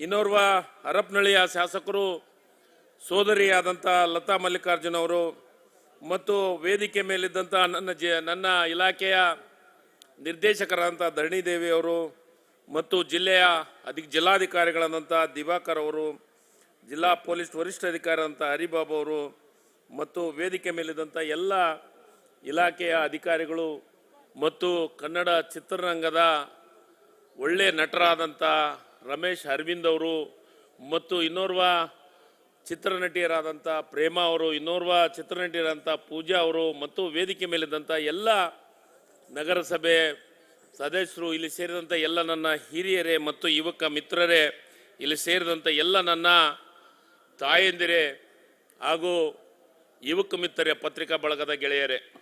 ಇನ್ನೋರ್ವ ಹರಪ್ನಳ್ಳಿಯ ಶಾಸಕರು ಸೋದರಿಯಾದಂಥ ಲತಾ ಮಲ್ಲಿಕಾರ್ಜುನ್ ಅವರು ಮತ್ತು ವೇದಿಕೆ ಮೇಲಿದ್ದಂಥ ನನ್ನ ಜ, ನನ್ನ ಇಲಾಖೆಯ ನಿರ್ದೇಶಕರಾದಂಥ ಧರಣಿದೇವಿ ಅವರು ಮತ್ತು ಜಿಲ್ಲೆಯ ಅಧಿಕ ಜಿಲ್ಲಾಧಿಕಾರಿಗಳಾದಂಥ ದಿವಾಕರ್ ಅವರು, ಜಿಲ್ಲಾ ಪೊಲೀಸ್ ವರಿಷ್ಠಾಧಿಕಾರಿಯಾದಂಥ ಹರಿಬಾಬು ಅವರು ಮತ್ತು ವೇದಿಕೆ ಮೇಲಿದ್ದಂಥ ಎಲ್ಲ ಇಲಾಖೆಯ ಅಧಿಕಾರಿಗಳು ಮತ್ತು ಕನ್ನಡ ಚಿತ್ರರಂಗದ ಒಳ್ಳೆಯ ನಟರಾದಂಥ ರಮೇಶ್ ಅರವಿಂದ್ ಅವರು ಮತ್ತು ಇನ್ನೋರ್ವ ಚಿತ್ರನಟಿಯರಾದಂಥ ಪ್ರೇಮ ಅವರು, ಇನ್ನೋರ್ವ ಚಿತ್ರನಟಿಯರಾದಂಥ ಪೂಜಾ ಅವರು ಮತ್ತು ವೇದಿಕೆ ಮೇಲಿದ್ದಂಥ ಎಲ್ಲ ನಗರಸಭೆ ಸದಸ್ಯರು, ಇಲ್ಲಿ ಸೇರಿದಂಥ ಎಲ್ಲ ನನ್ನ ಹಿರಿಯರೇ ಮತ್ತು ಯುವಕ ಮಿತ್ರರೇ, ಇಲ್ಲಿ ಸೇರಿದಂಥ ಎಲ್ಲ ನನ್ನ ತಾಯಂದಿರೇ ಹಾಗೂ ಯುವಕ ಮಿತ್ರರೇ, ಪತ್ರಿಕಾ ಬಳಗದ ಗೆಳೆಯರೇ.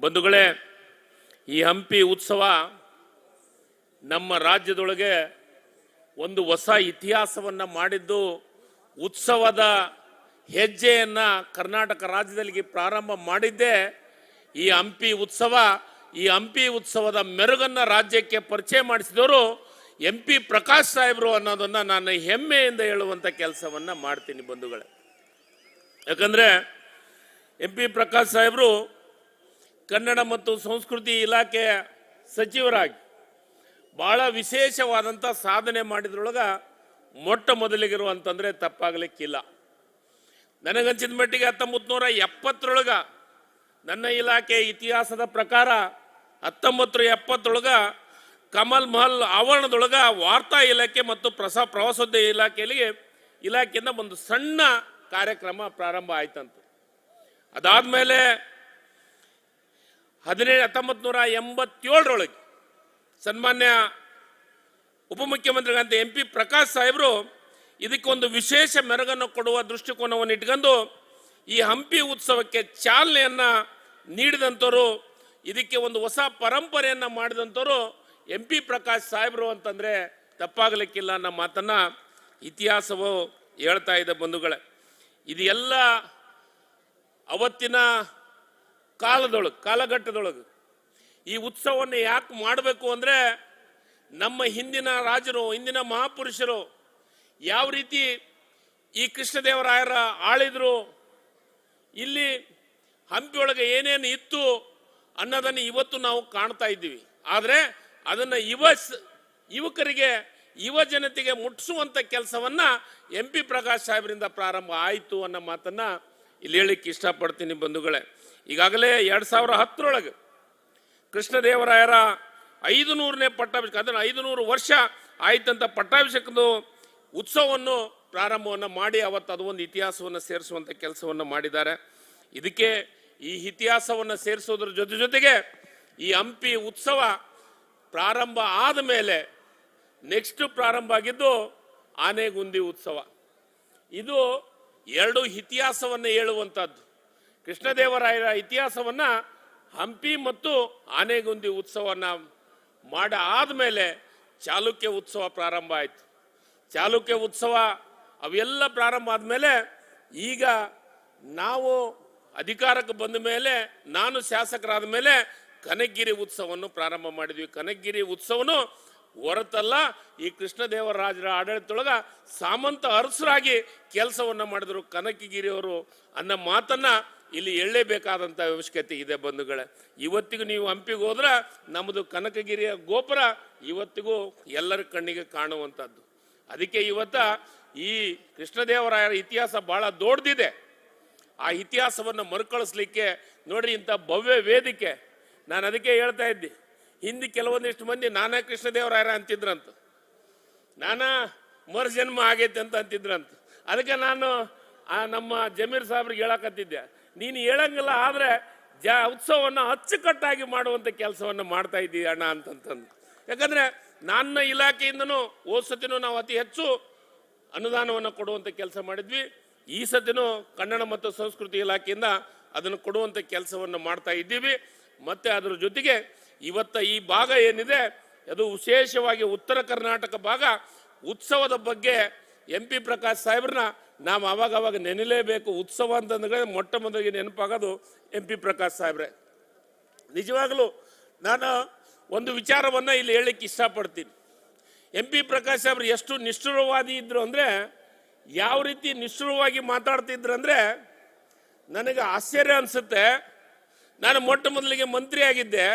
ಬಂಧುಗಳೇ, ಈ ಹಂಪಿ ಉತ್ಸವ ನಮ್ಮ ರಾಜ್ಯದೊಳಗೆ ಒಂದು ಹೊಸ ಇತಿಹಾಸವನ್ನ ಮಾಡಿದ್ದು ಉತ್ಸವದ ಹೆಜ್ಜೆಯನ್ನು ಕರ್ನಾಟಕ ರಾಜ್ಯದಲ್ಲಿ ಪ್ರಾರಂಭ ಮಾಡಿದ್ದೇ. ಈ ಹಂಪಿ ಉತ್ಸವ, ಈ ಹಂಪಿ ಉತ್ಸವದ ಮೆರುಗನ್ನ ರಾಜ್ಯಕ್ಕೆ ಪರಿಚಯ ಮಾಡಿಸಿದವರು ಎಂ ಪಿ ಪ್ರಕಾಶ್ ಸಾಹೇಬರು ಅನ್ನೋದನ್ನ ನಾನು ಹೆಮ್ಮೆಯಿಂದ ಹೇಳುವಂತ ಕೆಲಸವನ್ನ ಮಾಡ್ತೀನಿ ಬಂಧುಗಳೇ. ಯಾಕಂದ್ರೆ ಎಂ ಪಿ ಪ್ರಕಾಶ್ ಸಾಹೇಬರು ಕನ್ನಡ ಮತ್ತು ಸಂಸ್ಕೃತಿ ಇಲಾಖೆಯ ಸಚಿವರಾಗಿ ಬಹಳ ವಿಶೇಷವಾದಂಥ ಸಾಧನೆ ಮಾಡಿದ್ರೊಳಗ ಮೊಟ್ಟ ಮೊದಲಿಗಿರುವಂತಂದ್ರೆ ತಪ್ಪಾಗಲಿಕ್ಕಿಲ್ಲ. ನನಗಂಚಿದ ಮಟ್ಟಿಗೆ ಹತ್ತೊಂಬತ್ತು ನೂರ ಎಪ್ಪತ್ತರೊಳಗ ನನ್ನ ಇಲಾಖೆ ಇತಿಹಾಸದ ಪ್ರಕಾರ ಹತ್ತೊಂಬತ್ತು ಎಪ್ಪತ್ತರೊಳಗ ಕಮಲ್ ಮಹಲ್ ಆವರಣದೊಳಗ ವಾರ್ತಾ ಇಲಾಖೆ ಮತ್ತು ಪ್ರಸ ಪ್ರವಾಸೋದ್ಯಮ ಇಲಾಖೆಯಲ್ಲಿ ಇಲಾಖೆಯಿಂದ ಒಂದು ಸಣ್ಣ ಕಾರ್ಯಕ್ರಮ ಪ್ರಾರಂಭ ಆಯ್ತಂತೆ. ಅದಾದ್ಮೇಲೆ ಹದಿನೇಳು ಹತ್ತೊಂಬತ್ತು ನೂರ ಎಂಬತ್ತೇಳರೊಳಗೆ ಸನ್ಮಾನ್ಯ ಉಪಮುಖ್ಯಮಂತ್ರಿಗಳಂತ ಎಂ ಪಿ ಪ್ರಕಾಶ್ ಸಾಹೇಬರು ಇದಕ್ಕೊಂದು ವಿಶೇಷ ಮೆರಗನ್ನು ಕೊಡುವ ದೃಷ್ಟಿಕೋನವನ್ನು ಇಟ್ಕೊಂಡು ಈ ಹಂಪಿ ಉತ್ಸವಕ್ಕೆ ಚಾಲನೆಯನ್ನ ನೀಡಿದಂಥವ್ರು, ಇದಕ್ಕೆ ಒಂದು ಹೊಸ ಪರಂಪರೆಯನ್ನ ಮಾಡಿದಂಥವ್ರು ಎಂ ಪಿ ಪ್ರಕಾಶ್ ಸಾಹೇಬರು ಅಂತಂದ್ರೆ ತಪ್ಪಾಗಲಿಕ್ಕಿಲ್ಲ ಅನ್ನೋ ಮಾತನ್ನ ಇತಿಹಾಸವು ಹೇಳ್ತಾ ಇದೆ ಬಂಧುಗಳೇ. ಇದೆಲ್ಲ ಅವತ್ತಿನ ಕಾಲದೊಳಗೆ, ಕಾಲಘಟ್ಟದೊಳಗೆ ಈ ಉತ್ಸವವನ್ನು ಯಾಕೆ ಮಾಡಬೇಕು ಅಂದರೆ ನಮ್ಮ ಹಿಂದಿನ ರಾಜರು, ಹಿಂದಿನ ಮಹಾಪುರುಷರು ಯಾವ ರೀತಿ ಈ ಕೃಷ್ಣದೇವರಾಯರ ಆಳಿದ್ರು, ಇಲ್ಲಿ ಹಂಪಿಯೊಳಗೆ ಏನೇನು ಇತ್ತು ಅನ್ನೋದನ್ನು ಇವತ್ತು ನಾವು ಕಾಣ್ತಾ ಇದ್ದೀವಿ. ಆದರೆ ಅದನ್ನು ಯುವ ಯುವಕರಿಗೆ, ಯುವ ಜನತೆಗೆ ಮುಟ್ಟಿಸುವಂಥ ಕೆಲಸವನ್ನು ಎಂ ಪಿ ಪ್ರಕಾಶ್ ಸಾಹೇಬರಿಂದ ಪ್ರಾರಂಭ ಆಯಿತು ಅನ್ನೋ ಮಾತನ್ನು ಇಲ್ಲಿ ಹೇಳಿಕ್ಕೆ ಇಷ್ಟಪಡ್ತೀನಿ ಬಂಧುಗಳೇ. ಈಗಾಗಲೇ ಎರಡು ಸಾವಿರ ಹತ್ತರೊಳಗೆ ಕೃಷ್ಣದೇವರಾಯರ ಐದು ನೂರನೇ ಪಟ್ಟಾಭಿಷೇಕ ಅದನ್ನು ಐದು ನೂರು ವರ್ಷ ಆಯ್ತಂತ ಪಟ್ಟಾಭಿಷೇಕದ ಉತ್ಸವವನ್ನು ಪ್ರಾರಂಭವನ್ನು ಮಾಡಿ ಅವತ್ತು ಅದು ಒಂದು ಇತಿಹಾಸವನ್ನು ಸೇರಿಸುವಂಥ ಕೆಲಸವನ್ನು ಮಾಡಿದ್ದಾರೆ. ಇದಕ್ಕೆ ಈ ಇತಿಹಾಸವನ್ನು ಸೇರಿಸೋದ್ರ ಜೊತೆ ಜೊತೆಗೆ ಈ ಹಂಪಿ ಉತ್ಸವ ಪ್ರಾರಂಭ ಆದ ಮೇಲೆ ನೆಕ್ಸ್ಟ್ ಪ್ರಾರಂಭ ಆಗಿದ್ದು ಆನೆಗುಂದಿ ಉತ್ಸವ. ಇದು ಎರಡು ಇತಿಹಾಸವನ್ನು ಹೇಳುವಂಥದ್ದು ಕೃಷ್ಣದೇವರಾಯರ ಇತಿಹಾಸವನ್ನ ಹಂಪಿ ಮತ್ತು ಆನೆಗುಂದಿ ಉತ್ಸವನ ಮಾಡ ಆದಮೇಲೆ ಚಾಲುಕ್ಯ ಉತ್ಸವ ಪ್ರಾರಂಭ ಆಯಿತು. ಚಾಲುಕ್ಯ ಉತ್ಸವ ಅವೆಲ್ಲ ಪ್ರಾರಂಭ ಆದಮೇಲೆ ಈಗ ನಾವು ಅಧಿಕಾರಕ್ಕೆ ಬಂದ ಮೇಲೆ ನಾನು ಶಾಸಕರಾದ ಮೇಲೆ ಕನಕಗಿರಿ ಉತ್ಸವವನ್ನು ಪ್ರಾರಂಭ ಮಾಡಿದ್ವಿ. ಕನಕಗಿರಿ ಉತ್ಸವನು ಹೊರತಲ್ಲ, ಈ ಕೃಷ್ಣದೇವರಾಜರ ಆಡಳಿತದೊಳಗ ಸಾಮಂತ ಅರಸರಾಗಿ ಕೆಲಸವನ್ನ ಮಾಡಿದ್ರು. ಕನಕಗಿರಿಯವರು ಅನ್ನೋ ಮಾತನ್ನ ಇಲ್ಲಿ ಎಳ್ಳೇಬೇಕಾದಂಥ ಅವಶ್ಯಕತೆ ಇದೆ ಬಂಧುಗಳೇ. ಇವತ್ತಿಗೂ ನೀವು ಹಂಪಿಗೆ ಹೋದ್ರೆ ನಮ್ಮದು ಕನಕಗಿರಿಯ ಗೋಪುರ ಇವತ್ತಿಗೂ ಎಲ್ಲರ ಕಣ್ಣಿಗೆ ಕಾಣುವಂಥದ್ದು ಅದಕ್ಕೆ ಇವತ್ತ ಈ ಕೃಷ್ಣದೇವರಾಯರ ಇತಿಹಾಸ ಬಹಳ ದೊಡ್ಡದಿದೆ. ಆ ಇತಿಹಾಸವನ್ನು ಮರುಕಳಿಸ್ಲಿಕ್ಕೆ ನೋಡ್ರಿ ಇಂಥ ಭವ್ಯ ವೇದಿಕೆ. ನಾನು ಅದಕ್ಕೆ ಹೇಳ್ತಾ ಇದ್ದೆ, ಹಿಂದೆ ಕೆಲವೊಂದಿಷ್ಟು ಮಂದಿ ನಾನಾ ಕೃಷ್ಣದೇವರಾಯರ ಅಂತಿದ್ರಂತ. ನಾನಾ ಮರುಜನ್ಮ ಆಗೈತೆ ಅಂತ ಅಂತಿದ್ರಂತ. ಅದಕ್ಕೆ ನಾನು ಆ ನಮ್ಮ ಜಮೀರ್ ಸಾಹೇಬ್ರಿಗೆ ಹೇಳಕತ್ತಿದ್ದೆ ನೀನು ಹೇಳಂಗಿಲ್ಲ, ಆದರೆ ಜ ಉತ್ಸವವನ್ನು ಅಚ್ಚುಕಟ್ಟಾಗಿ ಮಾಡುವಂಥ ಕೆಲಸವನ್ನು ಮಾಡ್ತಾ ಇದ್ದೀವಿ ಅಣ್ಣ ಅಂತಂತಂದು. ಯಾಕಂದರೆ ನನ್ನ ಇಲಾಖೆಯಿಂದನೂ ಹೋದ ಸತಿನೂ ನಾವು ಅತಿ ಹೆಚ್ಚು ಅನುದಾನವನ್ನು ಕೊಡುವಂಥ ಕೆಲಸ ಮಾಡಿದ್ವಿ. ಈ ಸತಿನೂ ಕನ್ನಡ ಮತ್ತು ಸಂಸ್ಕೃತಿ ಇಲಾಖೆಯಿಂದ ಅದನ್ನು ಕೊಡುವಂಥ ಕೆಲಸವನ್ನು ಮಾಡ್ತಾ ಇದ್ದೀವಿ. ಮತ್ತು ಅದರ ಜೊತೆಗೆ ಇವತ್ತ ಈ ಭಾಗ ಏನಿದೆ, ಅದು ವಿಶೇಷವಾಗಿ ಉತ್ತರ ಕರ್ನಾಟಕ ಭಾಗ. ಉತ್ಸವದ ಬಗ್ಗೆ ಎಂ ಪಿ ಪ್ರಕಾಶ್ ಸಾಹೇಬ್ರನ್ನ ನಾವು ಅವಾಗ ಅವಾಗ ನೆನಲೇಬೇಕು ಉತ್ಸವ ಅಂತಂದ್ರೆ ಮೊಟ್ಟ ಮೊದಲಿಗೆ ನೆನಪಾಗೋದು ಎಂ ಪಿ ಪ್ರಕಾಶ್ ಸಾಹೇಬ್ರೆ. ನಿಜವಾಗಲೂ ನಾನು ಒಂದು ವಿಚಾರವನ್ನು ಇಲ್ಲಿ ಹೇಳಕ್ಕೆ ಇಷ್ಟಪಡ್ತೀನಿ. ಎಂ ಪಿ ಪ್ರಕಾಶ್ ಸಾಹೇಬ್ರು ಎಷ್ಟು ನಿಷ್ಠುರವಾದಿ ಇದ್ರು ಅಂದರೆ ಯಾವ ರೀತಿ ನಿಷ್ಠುರವಾಗಿ ಮಾತಾಡ್ತಿದ್ರು ಅಂದರೆ ನನಗೆ ಆಶ್ಚರ್ಯ ಅನಿಸುತ್ತೆ. ನಾನು ಮೊಟ್ಟ ಮೊದಲಿಗೆ ಮಂತ್ರಿ ಆಗಿದ್ದೆ.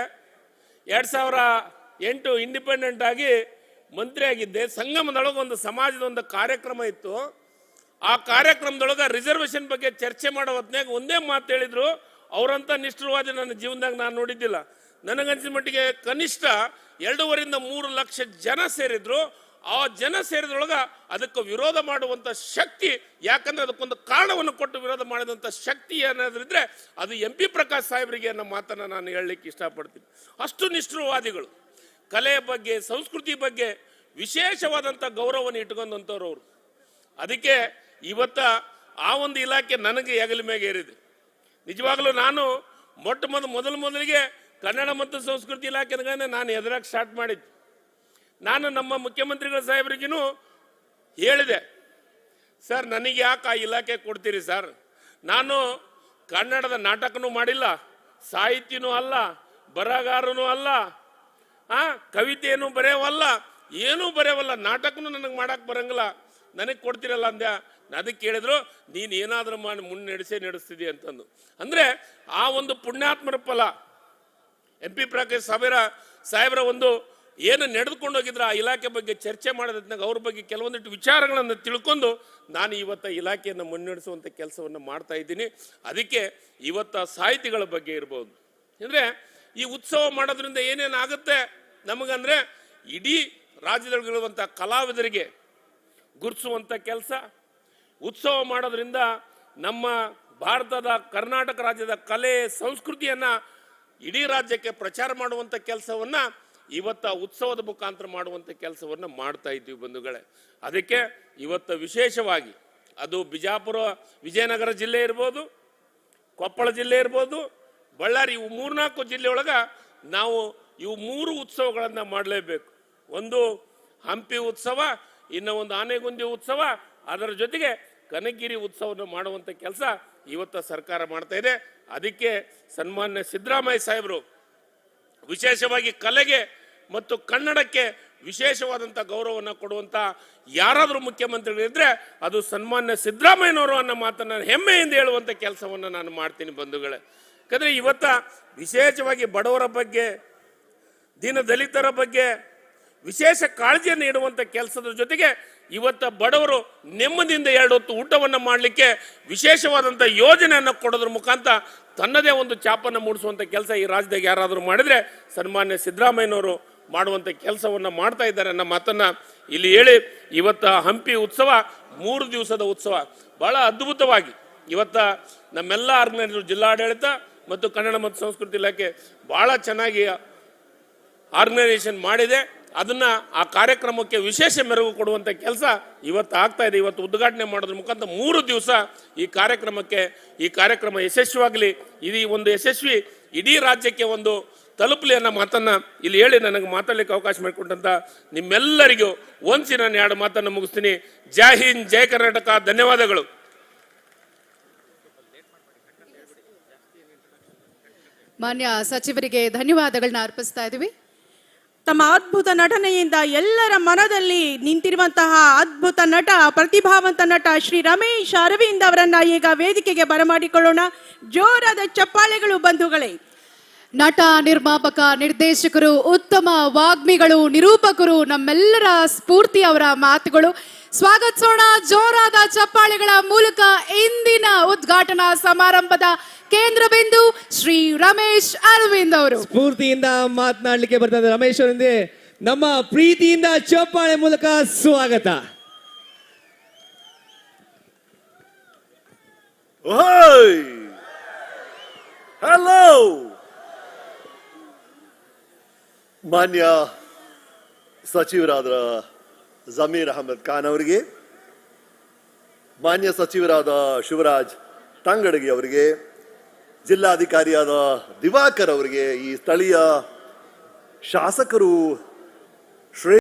ಎರಡು ಸಾವಿರ ಎಂಟು ಇಂಡಿಪೆಂಡೆಂಟ್ ಆಗಿ ಮಂತ್ರಿ ಆಗಿದ್ದೆ. ಸಂಗಮದೊಳಗೆ ಒಂದು ಸಮಾಜದ ಒಂದು ಕಾರ್ಯಕ್ರಮ ಇತ್ತು. ಆ ಕಾರ್ಯಕ್ರಮದೊಳಗೆ ರಿಸರ್ವೇಶನ್ ಬಗ್ಗೆ ಚರ್ಚೆ ಮಾಡೋ ಹೊತ್ನ್ಯಾಗ ಒಂದೇ ಮಾತು ಹೇಳಿದ್ರು. ಅವರಂತ ನಿಷ್ಠುರವಾದಿ ನನ್ನ ಜೀವನದಾಗ ನಾನು ನೋಡಿದ್ದಿಲ್ಲ. ನನಗನ್ಸಿದ ಮಟ್ಟಿಗೆ ಕನಿಷ್ಠ ಎರಡೂವರಿಂದ ಮೂರು ಲಕ್ಷ ಜನ ಸೇರಿದ್ರು. ಆ ಜನ ಸೇರಿದ್ರೊಳಗ ಅದಕ್ಕೆ ವಿರೋಧ ಮಾಡುವಂತ ಶಕ್ತಿ, ಯಾಕಂದ್ರೆ ಅದಕ್ಕೊಂದು ಕಾರಣವನ್ನು ಕೊಟ್ಟು ವಿರೋಧ ಮಾಡಿದಂಥ ಶಕ್ತಿ ಏನಾದ್ರಿದ್ರೆ ಅದು ಎಂ ಪಿ ಪ್ರಕಾಶ್ ಸಾಹೇಬರಿಗೆ ಅನ್ನೋ ಮಾತನ್ನ ನಾನು ಹೇಳಲಿಕ್ಕೆ ಇಷ್ಟಪಡ್ತೀನಿ. ಅಷ್ಟು ನಿಷ್ಠುರವಾದಿಗಳು. ಕಲೆ ಬಗ್ಗೆ, ಸಂಸ್ಕೃತಿ ಬಗ್ಗೆ ವಿಶೇಷವಾದಂಥ ಗೌರವವನ್ನು ಇಟ್ಕೊಂಡಂಥವ್ರು ಅವರು. ಅದಕ್ಕೆ ಇವತ್ತ ಆ ಒಂದು ಇಲಾಖೆ ನನಗೆ ಹೆಗಲ ಮೇಲೆ ಏರಿದೆ. ನಿಜವಾಗ್ಲೂ ನಾನು ಮೊಟ್ಟ ಮೊದಲು ಮೊದಲು ಮೊದಲಿಗೆ ಕನ್ನಡ ಮತ್ತು ಸಂಸ್ಕೃತಿ ಇಲಾಖೆನಾಗ ನಾನು ಎದುರಾಗಿ ಸ್ಟಾರ್ಟ್ ಮಾಡಿದ್ದೆ. ನಾನು ನಮ್ಮ ಮುಖ್ಯಮಂತ್ರಿಗಳ ಸಾಹೇಬರಿಗೂ ಹೇಳಿದೆ, ಸರ್, ನನಗೆ ಯಾಕೆ ಆ ಇಲಾಖೆ ಕೊಡ್ತೀರಿ ಸರ್? ನಾನು ಕನ್ನಡದ ನಾಟಕನೂ ಮಾಡಿಲ್ಲ, ಸಾಹಿತ್ಯನೂ ಅಲ್ಲ, ಬರಹಗಾರನೂ ಅಲ್ಲ, ಆ, ಕವಿತೆಯನ್ನು ಬರೆಯವಲ್ಲ, ಏನೂ ಬರೆಯವಲ್ಲ, ನಾಟಕನೂ ನನಗೆ ಮಾಡಕ್ಕೆ ಬರಂಗಿಲ್ಲ, ನನಗೆ ಕೊಡ್ತಿರಲ್ಲ ಅಂದ್ಯ. ಅದಕ್ಕೆ ಕೇಳಿದ್ರು, ನೀನು ಏನಾದರೂ ಮಾಡಿ ಮುನ್ನಡೆಸೇ ನಡೆಸ್ತಿದಿ ಅಂತಂದು. ಅಂದರೆ ಆ ಒಂದು ಪುಣ್ಯಾತ್ಮರ ಫಲ. ಎಂ ಪಿ ಪ್ರಕಾಶ್ ಸಾವಿರ ಸಾಹೇಬರ ಒಂದು ಏನು ನಡೆದುಕೊಂಡು ಹೋಗಿದ್ರೆ ಆ ಇಲಾಖೆ ಬಗ್ಗೆ ಚರ್ಚೆ ಮಾಡೋದ್ನಾಗ ಅವ್ರ ಬಗ್ಗೆ ಕೆಲವೊಂದಿಟ್ಟು ವಿಚಾರಗಳನ್ನು ತಿಳ್ಕೊಂಡು ನಾನು ಇವತ್ತು ಇಲಾಖೆಯನ್ನು ಮುನ್ನಡೆಸುವಂಥ ಕೆಲಸವನ್ನು ಮಾಡ್ತಾ ಇದ್ದೀನಿ. ಅದಕ್ಕೆ ಇವತ್ತು ಸಾಹಿತಿಗಳ ಬಗ್ಗೆ ಇರ್ಬೋದು. ಅಂದರೆ ಈ ಉತ್ಸವ ಮಾಡೋದ್ರಿಂದ ಏನೇನಾಗುತ್ತೆ ನಮಗಂದ್ರೆ ಇಡೀ ರಾಜ್ಯದೊಳಗಿರುವಂಥ ಕಲಾವಿದರಿಗೆ ಗುರುತಿಸುವಂಥ ಕೆಲಸ ಉತ್ಸವ ಮಾಡೋದ್ರಿಂದ ನಮ್ಮ ಭಾರತದ ಕರ್ನಾಟಕ ರಾಜ್ಯದ ಕಲೆ, ಸಂಸ್ಕೃತಿಯನ್ನ ಇಡೀ ರಾಜ್ಯಕ್ಕೆ ಪ್ರಚಾರ ಮಾಡುವಂಥ ಕೆಲಸವನ್ನ ಇವತ್ತ ಉತ್ಸವದ ಮುಖಾಂತರ ಮಾಡುವಂಥ ಕೆಲಸವನ್ನ ಮಾಡ್ತಾ ಇದ್ದೀವಿ ಬಂಧುಗಳೇ. ಅದಕ್ಕೆ ಇವತ್ತ ವಿಶೇಷವಾಗಿ ಅದು ಬಿಜಾಪುರ, ವಿಜಯನಗರ ಜಿಲ್ಲೆ ಇರ್ಬೋದು, ಕೊಪ್ಪಳ ಜಿಲ್ಲೆ ಇರ್ಬೋದು, ಬಳ್ಳಾರಿ ಇವು ಮೂರ್ನಾಲ್ಕು ಜಿಲ್ಲೆಯೊಳಗ ನಾವು ಇವು ಮೂರು ಉತ್ಸವಗಳನ್ನು ಮಾಡಲೇಬೇಕು. ಒಂದು ಹಂಪಿ ಉತ್ಸವ, ಇನ್ನು ಒಂದು ಆನೆಗುಂದಿ ಉತ್ಸವ ಅದರ ಜೊತೆಗೆ ಕನಗಿರಿ ಉತ್ಸವವನ್ನು ಮಾಡುವಂಥ ಕೆಲಸ ಇವತ್ತು ಸರ್ಕಾರ ಮಾಡ್ತಾ ಇದೆ. ಅದಕ್ಕೆ ಸನ್ಮಾನ್ಯ ಸಿದ್ದರಾಮಯ್ಯ ಸಾಹೇಬರು ವಿಶೇಷವಾಗಿ ಕಲೆಗೆ ಮತ್ತು ಕನ್ನಡಕ್ಕೆ ವಿಶೇಷವಾದಂಥ ಗೌರವವನ್ನು ಕೊಡುವಂಥ ಯಾರಾದರೂ ಮುಖ್ಯಮಂತ್ರಿಗಳಿದ್ರೆ ಅದು ಸನ್ಮಾನ್ಯ ಸಿದ್ದರಾಮಯ್ಯನವರು ಅನ್ನೋ ಮಾತನ್ನು ಹೆಮ್ಮೆಯಿಂದ ಹೇಳುವಂಥ ಕೆಲಸವನ್ನು ನಾನು ಮಾಡ್ತೀನಿ ಬಂಧುಗಳೇ. ಯಾಕಂದರೆ ಇವತ್ತ ವಿಶೇಷವಾಗಿ ಬಡವರ ಬಗ್ಗೆ ದೀನ ದಲಿತರ ಬಗ್ಗೆ ವಿಶೇಷ ಕಾಳಜಿಯನ್ನು ಇಡುವಂಥ ಕೆಲಸದ ಜೊತೆಗೆ ಇವತ್ತ ಬಡವರು ನೆಮ್ಮದಿಯಿಂದ ಎರಡು ಹೊತ್ತು ಊಟವನ್ನು ಮಾಡಲಿಕ್ಕೆ ವಿಶೇಷವಾದಂಥ ಯೋಜನೆಯನ್ನು ಕೊಡೋದ್ರ ಮುಖಾಂತರ ತನ್ನದೇ ಒಂದು ಚಾಪನ್ನು ಮೂಡಿಸುವಂಥ ಕೆಲಸ ಈ ರಾಜ್ಯದಾಗ ಯಾರಾದರೂ ಮಾಡಿದರೆ ಸನ್ಮಾನ್ಯ ಸಿದ್ದರಾಮಯ್ಯನವರು ಮಾಡುವಂಥ ಕೆಲಸವನ್ನು ಮಾಡ್ತಾ ಇದ್ದಾರೆ ಅನ್ನೋ ಮಾತನ್ನು ಇಲ್ಲಿ ಹೇಳಿ ಇವತ್ತ ಹಂಪಿ ಉತ್ಸವ ಮೂರು ದಿವಸದ ಉತ್ಸವ. ಬಹಳ ಅದ್ಭುತವಾಗಿ ಇವತ್ತ ನಮ್ಮೆಲ್ಲ ಆರ್ಗನೈಸರ್ ಜಿಲ್ಲಾಡಳಿತ ಮತ್ತು ಕನ್ನಡ ಮತ್ತು ಸಂಸ್ಕೃತಿ ಇಲಾಖೆ ಭಾಳ ಚೆನ್ನಾಗಿ ಆರ್ಗನೈಸೇಷನ್ ಮಾಡಿದೆ. ಅದನ್ನ ಆ ಕಾರ್ಯಕ್ರಮಕ್ಕೆ ವಿಶೇಷ ಮೆರುಗು ಕೊಡುವಂಥ ಕೆಲಸ ಇವತ್ತು ಆಗ್ತಾ ಇದೆ. ಇವತ್ತು ಉದ್ಘಾಟನೆ ಮಾಡೋದ್ರ ಮುಖಾಂತರ ಮೂರು ದಿವಸ ಈ ಕಾರ್ಯಕ್ರಮಕ್ಕೆ, ಈ ಕಾರ್ಯಕ್ರಮ ಯಶಸ್ವಿಯಾಗಲಿ. ಇದು ಒಂದು ಯಶಸ್ವಿ, ಇಡೀ ರಾಜ್ಯಕ್ಕೆ ಒಂದು ತಲುಪಲಿ ಅನ್ನೋ ಮಾತನ್ನ ಇಲ್ಲಿ ಹೇಳಿ ನನಗೆ ಮಾತಾಡ್ಲಿಕ್ಕೆ ಅವಕಾಶ ಮಾಡಿಕೊಟ್ಟಂತ ನಿಮ್ಮೆಲ್ಲರಿಗೂ ಒಂದ್ಸಿ ನಾನು ಎರಡು ಮಾತನ್ನು ಮುಗಿಸ್ತೀನಿ. ಜೈ ಹಿಂದ್, ಜೈ ಕರ್ನಾಟಕ, ಧನ್ಯವಾದಗಳು. ಮಾನ್ಯ ಸಚಿವರಿಗೆ ಧನ್ಯವಾದಗಳನ್ನ ಅರ್ಪಿಸ್ತಾ ಇದ್ದೀವಿ. ತಮ್ಮ ಅದ್ಭುತ ನಟನೆಯಿಂದ ಎಲ್ಲರ ಮನದಲ್ಲಿ ನಿಂತಿರುವಂತಹ ಅದ್ಭುತ ನಟ, ಪ್ರತಿಭಾವಂತ ನಟ ಶ್ರೀ ರಮೇಶ್ ಅರವಿಂದ್ ಅವರನ್ನ ಈಗ ವೇದಿಕೆಗೆ ಬರಮಾಡಿಕೊಳ್ಳೋಣ. ಜೋರಾದ ಚಪ್ಪಾಳೆಗಳು ಬಂಧುಗಳೇ. ನಟ, ನಿರ್ಮಾಪಕ, ನಿರ್ದೇಶಕರು, ಉತ್ತಮ ವಾಗ್ಮಿಗಳು, ನಿರೂಪಕರು, ನಮ್ಮೆಲ್ಲರ ಸ್ಫೂರ್ತಿ ಅವರ ಮಾತುಗಳು. ಸ್ವಾಗತಿಸೋಣ ಜೋರಾದ ಚಪ್ಪಾಳೆಗಳ ಮೂಲಕ ಇಂದಿನ ಉದ್ಘಾಟನಾ ಸಮಾರಂಭದ ಕೇಂದ್ರ ಬಿಂದು ಶ್ರೀ ರಮೇಶ್ ಅರವಿಂದ್ ಅವರು. ಸ್ಫೂರ್ತಿಯಿಂದ ಮಾತನಾಡಲಿಕ್ಕೆ ಬರ್ತದೆ ರಮೇಶ್ ಅವರಿಂದ ನಮ್ಮ ಪ್ರೀತಿಯಿಂದ ಚಪ್ಪಾಳೆ ಮೂಲಕ ಸ್ವಾಗತ. ಓಯ್! ಹಲೋ! ಮಾನ್ಯ ಸಚಿವರಾದ ಜಮೀರ್ ಅಹಮದ್ ಖಾನ್ ಅವರಿಗೆ, ಮಾನ್ಯ ಸಚಿವರಾದ ಶಿವರಾಜ್ ತಂಗಡಗಿ ಅವರಿಗೆ, ಜಿಲ್ಲಾಧಿಕಾರಿಯಾದ ದಿವಾಕರ್ ಅವರಿಗೆ, ಈ ಸ್ಥಳೀಯ ಶಾಸಕರು ಶ್ರೇ